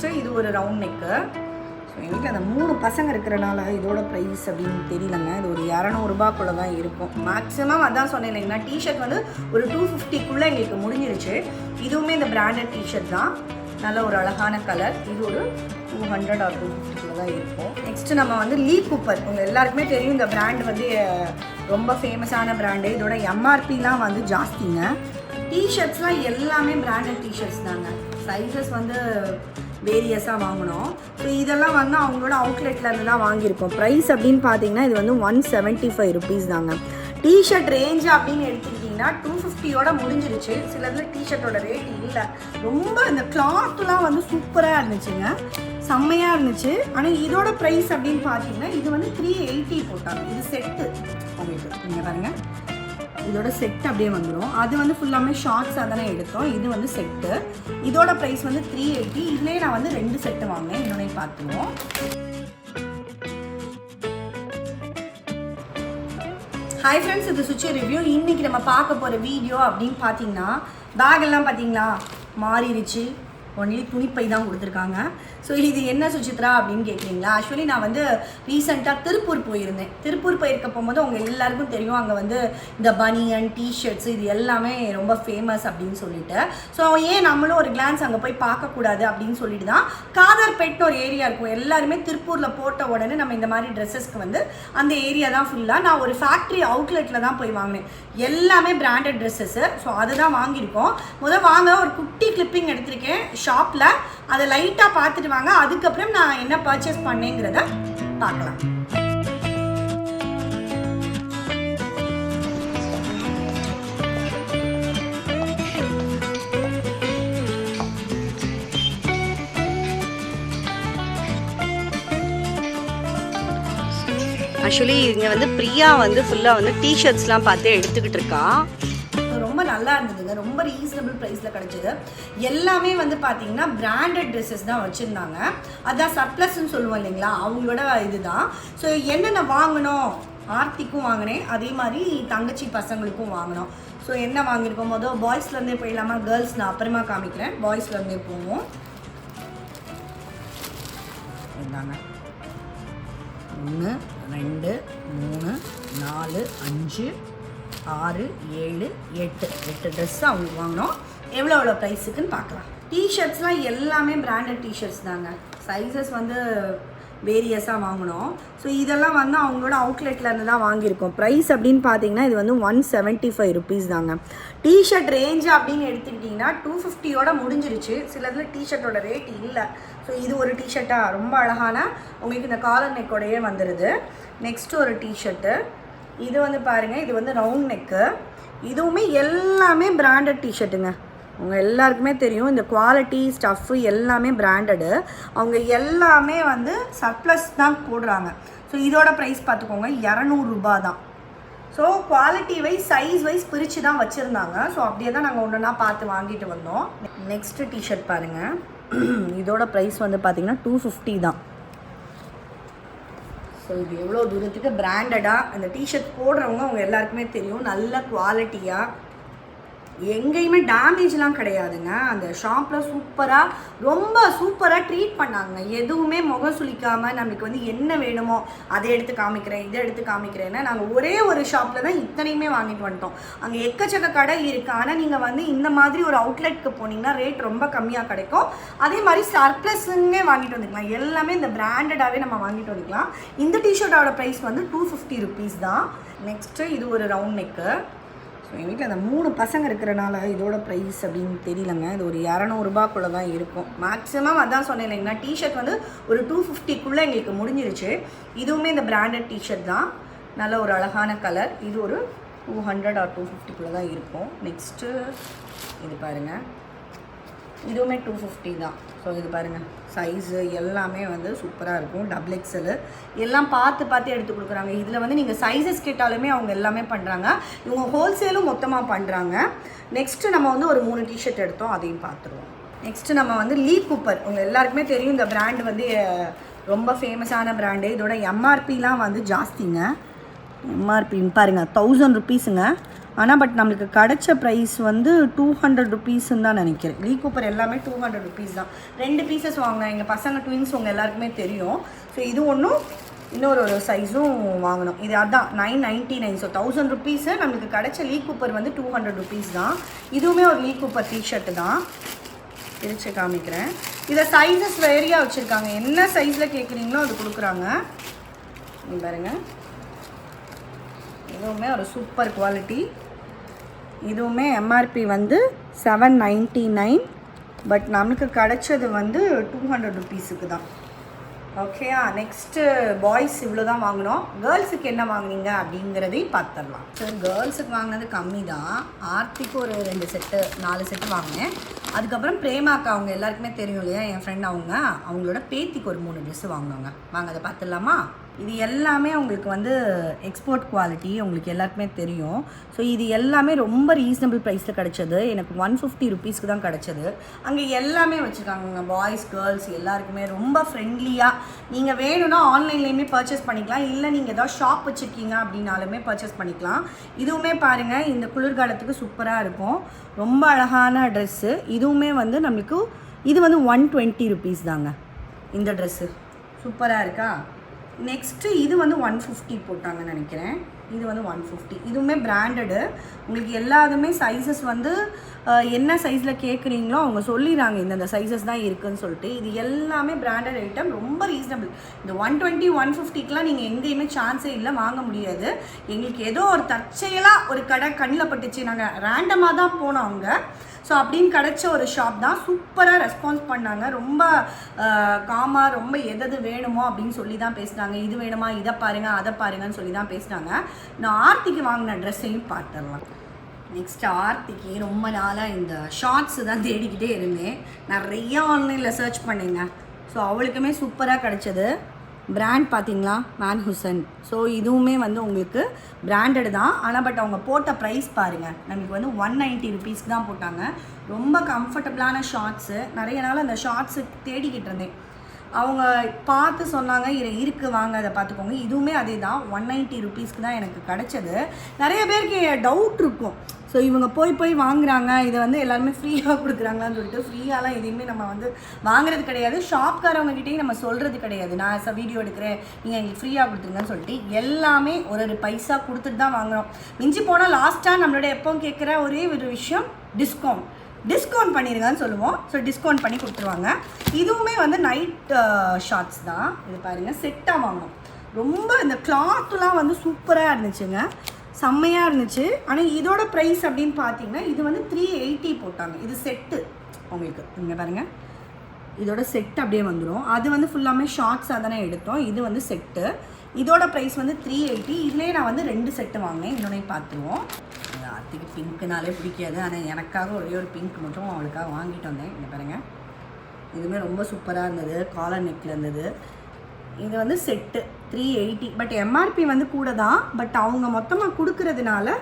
Next இது ஒரு round neck so எனக்கு அந்த மூணு பசங்க இருக்கிறனால இதோட ப்ரைஸ் அப்படின்னு தெரியலங்க. இது ஒரு இரநூறுபாக்குள்ளே தான் இருக்கும். மேக்ஸிமம் அதான் சொன்னேன் இல்லைங்களா டிஷர்ட் வந்து ஒரு டூ ஃபிஃப்டிக்குள்ளே எங்களுக்கு முடிஞ்சிருச்சு. இதுவுமே இந்த பிராண்டட் டிஷர்ட் தான். நல்ல ஒரு அழகான கலர் இது ஒரு டூ ஹண்ட்ரட் ஆர் டூ ஃபிஃப்டிக்குள்ளே தான் இருக்கும். நெக்ஸ்ட் நம்ம வந்து லீ கூப்பர் உங்கள் எல்லாருக்குமே தெரியும் இந்த பிராண்ட் வந்து ரொம்ப ஃபேமஸான பிராண்டு இதோட எம்ஆர்பிலாம் வந்து ஜாஸ்திங்க. டிஷர்ட்ஸ்லாம் எல்லாமே பிராண்டட் டிஷர்ட்ஸ் தாங்க. சைஸஸ் வந்து வேரியஸாக வாங்கினோம். ஸோ இதெல்லாம் வந்து அவங்களோட அவுட்லெட்லேருந்து தான் வாங்கியிருக்கோம். ப்ரைஸ் அப்படின்னு பார்த்தீங்கன்னா இது வந்து ஒன் செவன்ட்டி ஃபைவ் ருபீஸ் தாங்க. டிஷர்ட் ரேஞ்ச் அப்படின்னு எடுத்துக்கிட்டிங்கன்னா டூ ஃபிஃப்டியோட முடிஞ்சிருச்சு. சிலதில் டிஷர்ட்டோட ரேட் இல்லை. ரொம்ப இந்த கிளாத்துலாம் வந்து சூப்பராக இருந்துச்சுங்க. செம்மையாக இருந்துச்சு. ஆனால் இதோட ப்ரைஸ் அப்படின்னு பார்த்தீங்கன்னா இது வந்து த்ரீ எயிட்டி போட்டாங்க. இது செட்டு உங்களுக்கு நீங்கள் பாருங்கள் இதோட செட் அப்படியே வந்துடும் அது வந்து ஃபுல்லாமே ஷார்ட்ஸாக தானே எடுத்தோம். இது வந்து செட்டு இதோட ப்ரைஸ் வந்து த்ரீ எயிட்டி இதுலேயே நான் வந்து ரெண்டு செட்டு வாங்கினேன். இன்னொன்னே பார்த்துருவோம் ஹாய் ஃப்ரெண்ட்ஸ் இது சுச்சி ரிவ்யூ இன்னைக்கு நம்ம பார்க்க போகிற வீடியோ அப்படின்னு பார்த்தீங்கன்னா பேக் எல்லாம் பார்த்தீங்களா? மாறிடுச்சு ஒன்லி துணிப்பை தான் கொடுத்துருக்காங்க. ஸோ இது என்ன சுச்சித்ரா அப்படின்னு கேட்குறீங்களா ஆக்சுவலி நான் வந்து ரீசெண்டாக திருப்பூர் போயிருந்தேன். திருப்பூர் போயிருக்க போகும்போது அவங்க எல்லாருக்கும் தெரியும் அங்கே வந்து இந்த பனியன் டிஷர்ட்ஸ் இது எல்லாமே ரொம்ப ஃபேமஸ் அப்படின்னு சொல்லிட்டு. ஸோ ஏன் நம்மளும் ஒரு கிளான்ஸ் அங்கே போய் பார்க்கக்கூடாது அப்படின்னு சொல்லிட்டு தான் காதர்பேட்னு ஒரு ஏரியா இருக்கும். எல்லாருமே திருப்பூரில் போட்ட உடனே நம்ம இந்த மாதிரி ட்ரெஸ்ஸஸ்க்கு வந்து அந்த ஏரியா தான் ஃபுல்லாக நான் ஒரு ஃபேக்ட்ரி அவுட்லெட்டில் தான் போய் வாங்கினேன். எல்லாமே பிராண்டட் ட்ரெஸ்ஸஸ்ஸு ஸோ அதுதான் வாங்கியிருக்கோம். முதல் வாங்க ஒரு குட்டி கிளிப்பிங் எடுத்திருக்கேன். ஷாப்பில் அதை லைட்டாக பார்த்துட்டு வாங்க. அதுக்கப்புறம் நான் என்ன பர்ச்சேஸ் பண்ணேங்கிறத பார்க்கலாம். ஆக்சுவலி இங்கே வந்து பிரியா வந்து ஃபுல்லாக வந்து டிஷர்ட்ஸ்லாம் பார்த்து எடுத்துக்கிட்டு இருக்கா. நல்லா இருந்ததுங்க ரொம்ப ரீசனபிள் ப்ரைஸில் கிடச்சிது. எல்லாமே வந்து பார்த்தீங்கன்னா பிராண்டட் ட்ரெஸ்ஸஸ் தான் வச்சுருந்தாங்க. அதான் சர்ப்ளஸ்ன்னு சொல்லுவோம் இல்லைங்களா? அவங்களோட இதுதான். ஸோ என்னென்ன வாங்கணும்? ஆர்த்திக்கும் வாங்கினேன். அதே மாதிரி தங்கச்சி பசங்களுக்கும் வாங்கினோம். ஸோ என்ன வாங்கியிருக்கோம்? மொதல் பாய்ஸ்லேருந்தே போயிடலாமா? கேர்ள்ஸ் நான் அப்புறமா காமிக்கிறேன். பாய்ஸ்லேருந்தே போவோம். இருந்தாங்க ஒன்று ரெண்டு மூணு நாலு அஞ்சு ஆறு ஏழு எட்டு. எட்டு ட்ரெஸ் அவங்களுக்கு வாங்கினோம். எவ்வளோ எவ்வளோ ப்ரைஸுக்குன்னு பார்க்கலாம். டிஷர்ட்ஸ்லாம் எல்லாமே பிராண்டட் டிஷர்ட்ஸ் தாங்க. சைஸஸ் வந்து வேரியஸாக வாங்கினோம். ஸோ இதெல்லாம் வந்து அவங்களோட அவுட்லெட்லேருந்து தான் வாங்கியிருக்கோம். ப்ரைஸ் அப்படின்னு பார்த்தீங்கன்னா இது வந்து ஒன் செவன்ட்டி ஃபைவ் ருபீஸ் தாங்க. டிஷர்ட் ரேஞ்ச் அப்படின்னு எடுத்துக்கிட்டிங்கன்னா டூ ஃபிஃப்டியோட முடிஞ்சிருச்சு. சிலதில் டிஷர்ட்டோட ரேட் இல்லை. ஸோ இது ஒரு டிஷர்ட்டாக ரொம்ப அழகான உங்களுக்கு இந்த காலர் நெக்கோடையே வந்துடுது நெக்ஸ்ட் ஒரு டிஷர்ட்டு இது வந்து பாருங்கள் இது வந்து ரவுண்ட் நெக்கு இதுவுமே எல்லாமே பிராண்டட் டிஷர்ட்டுங்க அவங்க எல்லாருக்குமே தெரியும் இந்த குவாலிட்டி ஸ்டஃப்பு எல்லாமே பிராண்டடு அவங்க எல்லாமே வந்து சர்ப்ளஸ் தான் போடுறாங்க. ஸோ இதோட ப்ரைஸ் பார்த்துக்கோங்க இரநூறுபா தான் so quality wise size wise பிரித்து தான் வச்சுருந்தாங்க. ஸோ அப்படியே தான் நாங்கள் ஒன்றுனா பார்த்து வாங்கிட்டு வந்தோம். நெக்ஸ்ட்டு டிஷர்ட் பாருங்கள் இதோட ப்ரைஸ் வந்து பார்த்தீங்கன்னா டூ ஃபிஃப்டி தான். ஸோ இது எவ்வளோ தூரத்துக்கு பிராண்டடாக அந்த டிஷர்ட் போடுறவங்க அவங்க எல்லாருக்குமே தெரியும். நல்ல குவாலிட்டியாக எங்கேயுமே டேமேஜ்லாம் கிடையாதுங்க. அந்த ஷாப்பில் சூப்பராக ரொம்ப சூப்பராக ட்ரீட் பண்ணாங்க. எதுவுமே முகம் சுளிக்காமல் நம்மளுக்கு வந்து என்ன வேணுமோ அதை எடுத்து காமிக்கிறேன் இதை எடுத்து காமிக்கிறேன்னு நாங்கள் ஒரே ஒரு ஷாப்பில் தான் இத்தனையுமே வாங்கிட்டு வந்துட்டோம். அங்கே எக்கச்சக்க கடை இருக்குது ஆனால் நீங்கள் வந்து இந்த மாதிரி ஒரு அவுட்லெட்க்கு போனீங்கன்னா ரேட் ரொம்ப கம்மியாக கிடைக்கும். அதே மாதிரி சர்ப்ளஸ்ன்னே வாங்கிட்டு வந்துக்கலாம். எல்லாமே இந்த பிராண்டடாகவே நம்ம வாங்கிட்டு வந்துக்கலாம். இந்த டிஷர்ட்டோட ப்ரைஸ் வந்து டூ ஃபிஃப்டி ருபீஸ் தான். நெக்ஸ்ட்டு இது ஒரு ரவுண்ட் நெக்கு ஸோ எங்கள் வீட்டில் அந்த மூணு பசங்க இருக்கிறனால இதோட ப்ரைஸ் அப்படின்னு தெரியலங்க. இது ஒரு இரநூறுபாக்குள்ளே தான் இருக்கும். மேக்ஸிமம் அதான் சொன்னேன் இல்லைங்களா டிஷர்ட் வந்து ஒரு டூ ஃபிஃப்டிக்குள்ளே எங்களுக்கு முடிஞ்சிருச்சு. இதுவுமே இந்த பிராண்டட் டிஷர்ட் தான். நல்ல ஒரு அழகான கலர் இது ஒரு டூ ஹண்ட்ரட் ஆர் டூ ஃபிஃப்டிக்குள்ளே தான் இருக்கும். நெக்ஸ்ட்டு இது பாருங்கள் இதுவுமே டூ ஃபிஃப்டி தான். ஸோ இது பாருங்கள் சைஸு எல்லாமே வந்து சூப்பராக இருக்கும். டபுள் எக்ஸலு எல்லாம் பார்த்து பார்த்து எடுத்து கொடுக்குறாங்க. இதில் வந்து நீங்கள் சைஸஸ் கேட்டாலுமே அவங்க எல்லாமே பண்ணுறாங்க இவங்க ஹோல்சேலும் மொத்தமாக பண்ணுறாங்க நெக்ஸ்ட்டு நம்ம வந்து ஒரு மூணு டிஷர்ட் எடுத்தோம். அதையும் பார்த்துருவோம். நெக்ஸ்ட்டு நம்ம வந்து லீ கூப்பர் உங்கள் எல்லாருக்குமே தெரியும் இந்த பிராண்ட் வந்து ரொம்ப ஃபேமஸான பிராண்டு இதோட எம்ஆர்பிலாம் வந்து ஜாஸ்திங்க. எம்ஆர்பி பாருங்கள் தௌசண்ட் ருபீஸுங்க ஆனால் பட் நம்மளுக்கு கிடைச்ச ப்ரைஸ் வந்து டூ ஹண்ட்ரட் ருபீஸ்ன்னு தான் நினைக்கிறேன். லீ கூப்பர் எல்லாமே டூ ஹண்ட்ரட் ருபீஸ் தான். ரெண்டு பீசஸ் வாங்கினேன் எங்கள் பசங்க ட்வின்ஸ் உங்கள் எல்லாருக்குமே தெரியும். ஸோ இது ஒன்றும் இன்னொரு ஒரு சைஸும் வாங்கினோம் இது அதான் nine ninety nine so thousand rupees நம்மளுக்கு கிடைச்ச லீ கூப்பர் வந்து டூ ஹண்ட்ரட் ருபீஸ் தான். இதுவுமே ஒரு லீ கூப்பர் டிஷர்ட்டு தான். பிரித்து காமிக்கிறேன். இதை சைஸஸ் வேரியாக வச்சுருக்காங்க. என்ன சைஸில் கேட்குறீங்களோ அது கொடுக்குறாங்க. இங்க பாருங்க. இதுவுமே ஒரு சூப்பர் குவாலிட்டி இதுவுமே எம்ஆர்பி வந்து செவன் நைன்ட்டி நைன் பட் நமக்கு கிடைச்சது வந்து டூ ஹண்ட்ரட் ருபீஸுக்கு தான். ஓகேயா நெக்ஸ்ட்டு பாய்ஸ் இவ்வளோ தான் வாங்கினோம். கேர்ள்ஸுக்கு என்ன வாங்குனீங்க அப்படிங்கிறதையும் பார்த்துடலாம். ஸோ கேர்ள்ஸுக்கு வாங்கினது கம்மி தான். ஆர்த்திக்கு ஒரு ரெண்டு செட்டு நாலு செட்டு வாங்கினேன். அதுக்கப்புறம் பிரேமாக்கா அவங்க எல்லாருக்குமே தெரியும் இல்லையா? என் ஃப்ரெண்ட் அவங்க. அவங்களோட பேத்திக்கு ஒரு மூணு ட்ரெஸ்ஸு வாங்கினாங்க. வாங்க அதை பார்த்துடலாமா? இது எல்லாமே உங்களுக்கு வந்து எக்ஸ்போர்ட் குவாலிட்டி உங்களுக்கு எல்லாருக்குமே தெரியும். ஸோ இது எல்லாமே ரொம்ப ரீசனபிள் ப்ரைஸில் கிடச்சது. எனக்கு ஒன் ஃபிஃப்டி ருபீஸ்க்கு தான் கிடச்சது. அங்கே எல்லாமே வச்சுருக்காங்க பாய்ஸ் கேர்ள்ஸ் எல்லாருக்குமே ரொம்ப ஃப்ரெண்ட்லியாக நீங்கள் வேணும்னா ஆன்லைன்லேயுமே பர்ச்சேஸ் பண்ணிக்கலாம். இல்லை நீங்கள் ஏதாவது ஷாப் வச்சுருக்கீங்க அப்படின்னாலுமே பர்ச்சேஸ் பண்ணிக்கலாம். இதுவுமே பாருங்கள் இந்த குளிர்காலத்துக்கு சூப்பராக இருக்கும். ரொம்ப அழகான ட்ரெஸ்ஸு இதுவுமே வந்து நம்மளுக்கு இது வந்து ஒன் டுவெண்ட்டி ருபீஸ் தாங்க. இந்த ட்ரெஸ்ஸு சூப்பராக இருக்கா? நெக்ஸ்ட்டு இது வந்து ஒன் ஃபிஃப்டி போட்டாங்கன்னு நினைக்கிறேன். இது வந்து ஒன் ஃபிஃப்டி இதுவுமே பிராண்டடு உங்களுக்கு எல்லாதுமே சைஸஸ் வந்து என்ன சைஸில் கேட்குறீங்களோ அவங்க சொல்லிடுறாங்க. இந்தந்த சைஸஸ் தான் இருக்குன்னு சொல்லிட்டு. இது எல்லாமே பிராண்டட் ஐட்டம் ரொம்ப ரீசனபிள் இந்த ஒன் டுவெண்ட்டி ஒன் ஃபிஃப்டிக்கெலாம் நீங்கள் எங்கேயுமே சான்ஸே இல்லை. வாங்க முடியாது. எங்களுக்கு ஏதோ ஒரு தற்செயலாக ஒரு கடை கண்ணில் பட்டுச்சு. நாங்கள் ரேண்டமாக தான் போனோம் அங்கே. ஸோ அப்படின்னு கிடச்ச ஒரு ஷாப் தான் சூப்பராக ரெஸ்பான்ஸ் பண்ணாங்க. ரொம்ப காமாக ரொம்ப எதது வேணுமோ அப்படின்னு சொல்லி தான் பேசினாங்க. இது வேணுமா இதை பாருங்கள் அதை பாருங்கன்னு சொல்லி தான் பேசினாங்க. நான் ஆர்த்திக்கு வாங்கின ட்ரெஸ்ஸையும் பார்த்துடலாம் நெக்ஸ்ட் ஆர்த்திக்கு ரொம்ப நாளாக இந்த ஷார்ட்ஸு தான் தேடிக்கிட்டே இருந்தேன். நிறையா ஆன்லைனில் சர்ச் பண்ணேங்க. ஸோ அவளுக்குமே சூப்பராக கிடச்சது. பிராண்ட் பார்த்தீங்களா? மேன் ஹுசன் ஸோ இதுவுமே வந்து உங்களுக்கு பிராண்டடு தான். ஆனால் பட் அவங்க போட்ட ப்ரைஸ் பாருங்கள் நமக்கு வந்து ஒன் நைன்ட்டி ருபீஸ்க்கு தான் போட்டாங்க. ரொம்ப கம்ஃபர்டபுளான ஷார்ட்ஸு நிறைய நாள் அந்த ஷார்ட்ஸு தேடிக்கிட்டு இருந்தேன். அவங்க பார்த்து சொன்னாங்க இரு இருக்குது வாங்க அதை பார்த்துக்கோங்க. இதுவுமே அதே தான் ஒன் நைன்ட்டி ருபீஸ்க்கு தான் எனக்கு கிடச்சது. நிறைய பேருக்கு டவுட் இருக்கும். ஸோ இவங்க போய் போய் வாங்குறாங்க. இதை வந்து எல்லாருமே ஃப்ரீயாக கொடுக்குறாங்களான்னு சொல்லிட்டு ஃப்ரீயாலாம் எதையுமே நம்ம வந்து வாங்குறது கிடையாது. ஷாப்காரவங்ககிட்டையும் நம்ம சொல்கிறது கிடையாது. நான் ச வீடியோ எடுக்கிறேன். நீங்கள் எங்களுக்கு ஃப்ரீயாக கொடுத்துருங்கன்னு சொல்லிட்டு எல்லாமே ஒரு ஒரு பைசா கொடுத்துட்டு தான் வாங்குறோம். மிஞ்சி போனால் லாஸ்ட்டாக நம்மளோட எப்போவும் கேட்குற ஒரே ஒரு விஷயம் டிஸ்கவுண்ட் டிஸ்கவுண்ட் பண்ணிடுங்கன்னு சொல்லுவோம். ஸோ டிஸ்கவுண்ட் பண்ணி கொடுத்துருவாங்க. இதுவுமே வந்து நைட் ஷார்ட்ஸ் uh, தான். இது பாருங்கள் செட்டாக வாங்கும் ரொம்ப இந்த கிளாத்துலாம் வந்து சூப்பராக இருந்துச்சுங்க. செம்மையாக இருந்துச்சு. ஆனால் இதோட ப்ரைஸ் அப்படின்னு பார்த்தீங்கன்னா இது வந்து த்ரீ எயிட்டி போட்டாங்க. இது செட்டு உங்களுக்கு. இங்கே பாருங்கள் இதோட செட் அப்படியே வந்துடும் அது வந்து ஃபுல்லாமே ஷார்ட்ஸாக தானே எடுத்தோம். இது வந்து செட்டு இதோட ப்ரைஸ் வந்து த்ரீ எயிட்டி இதுலேயே நான் வந்து ரெண்டு செட்டு வாங்கினேன். இன்னொன்னே பார்த்துருவோம் அத்திக்கு பிங்க்குனாலே பிடிக்காது. ஆனால் எனக்காக ஒரே ஒரு பிங்க் மட்டும் அவளுக்காக வாங்கிட்டு வந்தேன். இங்கே பாருங்கள் இதுவுமே ரொம்ப சூப்பராக இருந்தது. காலர் நெக்கில் இருந்தது. இது வந்து set three eighty but MRP வந்து கூட தான். பட் அவங்க மொத்தமாக கொடுக்கறதுனால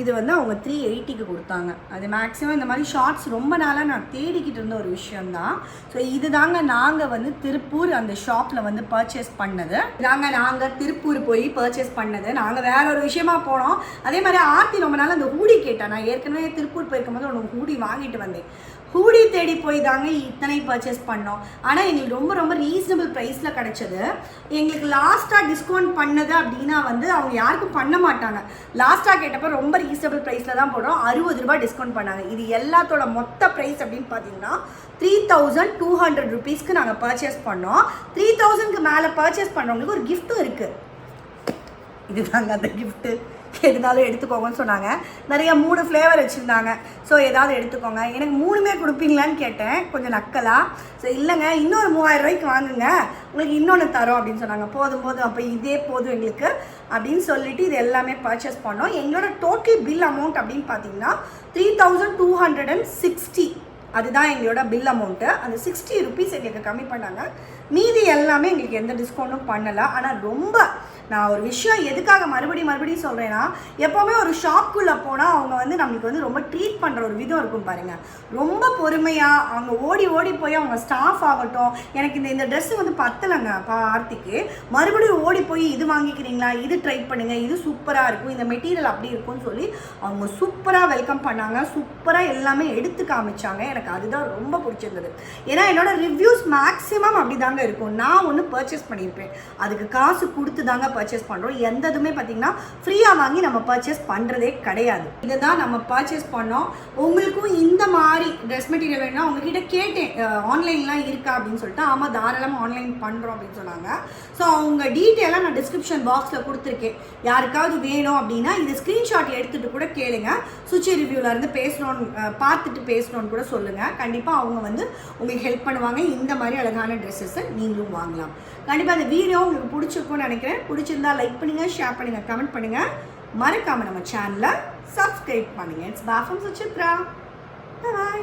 இது வந்து அவங்க த்ரீ எயிட்டிக்கு கொடுத்தாங்க. அது மேக்ஸிமம் இந்த மாதிரி ஷார்ட்ஸ் ரொம்ப நாளாக நான் தேடிக்கிட்டு இருந்த ஒரு விஷயம்தான். ஸோ இது தாங்க நாங்கள் வந்து திருப்பூர் அந்த ஷாப்பில் வந்து பர்ச்சேஸ் பண்ணது. தாங்க நாங்கள் திருப்பூர் போய் பர்ச்சேஸ் பண்ணது. நாங்கள் வேற ஒரு விஷயமா போனோம். அதே மாதிரி ஆர்த்தி ரொம்ப நாள் அந்த ஹூடி கேட்டேன் நான் ஏற்கனவே திருப்பூர் போயிருக்கும்போது ஒன்று ஹூடி வாங்கிட்டு வந்தேன். ஹூடி தேடி போய் தாங்க இத்தனை பர்ச்சேஸ் பண்ணோம். ஆனால் எங்களுக்கு ரொம்ப ரொம்ப ரீசனபிள் ப்ரைஸில் கிடச்சது. எங்களுக்கு லாஸ்ட்டாக டிஸ்கவுண்ட் பண்ணது அப்படின்னா வந்து அவங்க யாருக்கும் பண்ண மாட்டாங்க. லாஸ்ட்டாக கேட்டப்போ ரொம்ப ரீசனபிள் ப்ரைஸில் தான் போடுறோம். அறுபது ரூபாய் டிஸ்கவுண்ட் பண்ணாங்க. இது எல்லாத்தோட மொத்த ப்ரைஸ் அப்படின்னு பார்த்தீங்கன்னா த்ரீ தௌசண்ட் டூ ஹண்ட்ரட் ருபீஸ்க்கு நாங்கள் பர்ச்சேஸ் பண்ணோம். த்ரீ தௌசண்ட்க்கு மேலே பர்ச்சேஸ் பண்ணுறவங்களுக்கு ஒரு கிஃப்ட்டும் இருக்குது இதுதாங்க அந்த கிஃப்ட்டு எதுனாலும் எடுத்துக்கோங்கன்னு சொன்னாங்க. நிறைய மூணு ஃப்ளேவர் வச்சுருந்தாங்க. ஸோ ஏதாவது எடுத்துக்கோங்க. எனக்கு மூணுமே கொடுப்பீங்களான்னு கேட்டேன். கொஞ்சம் நக்கலாக ஸோ இல்லைங்க. இன்னொரு மூவாயிரம் ரூபாய்க்கு வாங்குங்க. உங்களுக்கு இன்னொன்று தரோம் அப்படின்னு சொன்னாங்க. போதும் போதும். அப்போ இதே போதும் எங்களுக்கு அப்படின்னு சொல்லிட்டு இது எல்லாமே பர்ச்சேஸ் பண்ணோம். எங்களோட டோட்டல் பில் அமௌண்ட் அப்படின்னு பார்த்தீங்கன்னா three thousand two hundred and sixty அதுதான் எங்களோட பில் அமௌண்ட்டு அந்த சிக்ஸ்டி ருபீஸ் எங்களுக்கு கம்மி பண்ணாங்க. மீதி எல்லாமே எங்களுக்கு எந்த டிஸ்கவுண்ட்டும் பண்ணலை. ஆனால் ரொம்ப நான் ஒரு விஷயம் எதுக்காக மறுபடியும் மறுபடியும் சொல்கிறேன்னா எப்போவுமே ஒரு ஷாப்புக்குள்ளே போனால் அவங்க வந்து நம்மளுக்கு வந்து ரொம்ப ட்ரீட் பண்ணுற ஒரு விதம் இருக்கும் பாருங்கள் ரொம்ப பொறுமையாக அவங்க ஓடி ஓடி போய் அவங்க ஸ்டாஃப் ஆகட்டும். எனக்கு இந்த இந்த ட்ரெஸ்ஸு வந்து பத்தலைங்க ஆர்த்திக்கு. மறுபடியும் ஓடி போய் இது வாங்கிக்கிறீங்களா? இது ட்ரை பண்ணுங்கள் இது சூப்பராக இருக்கும். இந்த மெட்டீரியல் அப்படி இருக்கும்னு சொல்லி அவங்க சூப்பராக வெல்கம் பண்ணாங்க. சூப்பராக எல்லாமே எடுத்து காமிச்சாங்க. எனக்கு அதுதான் ரொம்ப பிடிச்சிருந்தது. ஏன்னா என்னோட ரிவ்யூஸ் மேக்ஸிமம் அப்படி தாங்க இருக்கும். நான் ஒன்று பர்ச்சேஸ் பண்ணியிருப்பேன். அதுக்கு காசு கொடுத்து தாங்க பர்ச்சேஸ் பண்ணுறோம் எந்த இதுவுமே பார்த்தீங்கன்னா ஃப்ரீயாக வாங்கி நம்ம பர்ச்சேஸ் பண்ணுறதே கிடையாது. இதை தான் நம்ம பர்ச்சேஸ் பண்ணோம். உங்களுக்கும் இந்த மாதிரி ட்ரெஸ் மெட்டீரியல் வேணும்னா உங்ககிட்ட கேட்டேன் ஆன்லைன்லாம் இருக்கா அப்படின்னு சொல்லிட்டு ஆமாம் தாராளமாக ஆன்லைன் பண்ணுறோம் அப்படின்னு சொன்னாங்க. ஸோ அவங்க டீட்டெயிலாக நான் டிஸ்கிரிப்ஷன் பாக்ஸில் கொடுத்துருக்கேன். யாருக்காவது வேணும் அப்படின்னா இது ஸ்க்ரீன்ஷாட் எடுத்துகிட்டு கூட கேளுங்க. சுச்சி ரிவ்யூவில் இருந்து பேசணும்னு பார்த்துட்டு பேசணும்னு கூட சொல்லுங்கள் கண்டிப்பாக அவங்க வந்து உங்களுக்கு ஹெல்ப் பண்ணுவாங்க. இந்த மாதிரி அழகான ட்ரெஸ்ஸஸை நீங்களும் வாங்கலாம். கண்டிப்பாக அந்த வீடியோ உங்களுக்கு பிடிச்சிருக்கும்னு நினைக்கிறேன். பிடிச்சிருந்தா லைக் பண்ணுங்கள் ஷேர் பண்ணுங்கள் கமெண்ட் பண்ணுங்கள் மறக்காமல் நம்ம சேனலை சப்ஸ்கிரைப் பண்ணுங்கள் இட்ஸ் பாஃபம் சுச்சித்ரா பாய்